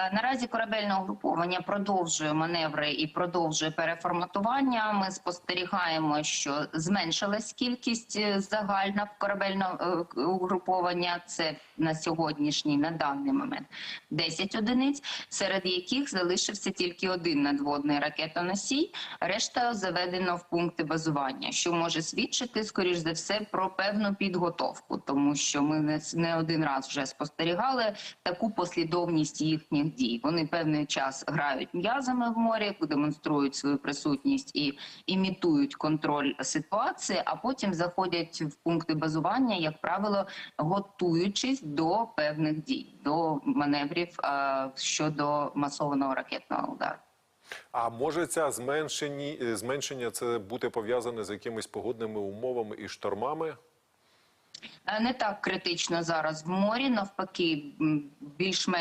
Е, Наразі корабельне угруповання продовжує маневри і продовжує переформатування. Ми спостерігаємо, що зменшилась кількість е, загальна корабельного е, угруповання. Це на сьогоднішній, на даний момент 10 одиниць, серед яких залишився тільки один надводний ракетоносій. Решта заведено в пункти базування, що може свідчити, скоріш за все, про певну підготовку, тому що ми не, не один раз вже спостерігали таку послідовність їхніх дій. Вони певний час грають м'язами в морі, демонструють свою присутність і імітують контроль ситуації, а потім заходять в пункти базування, як правило, готуючись до певних дій, до маневрів е, щодо масованого ракетного удару. А може ця е, зменшення це бути пов'язане з якимись погодними умовами і штормами? Е, Не так критично зараз в морі, навпаки, більш-менш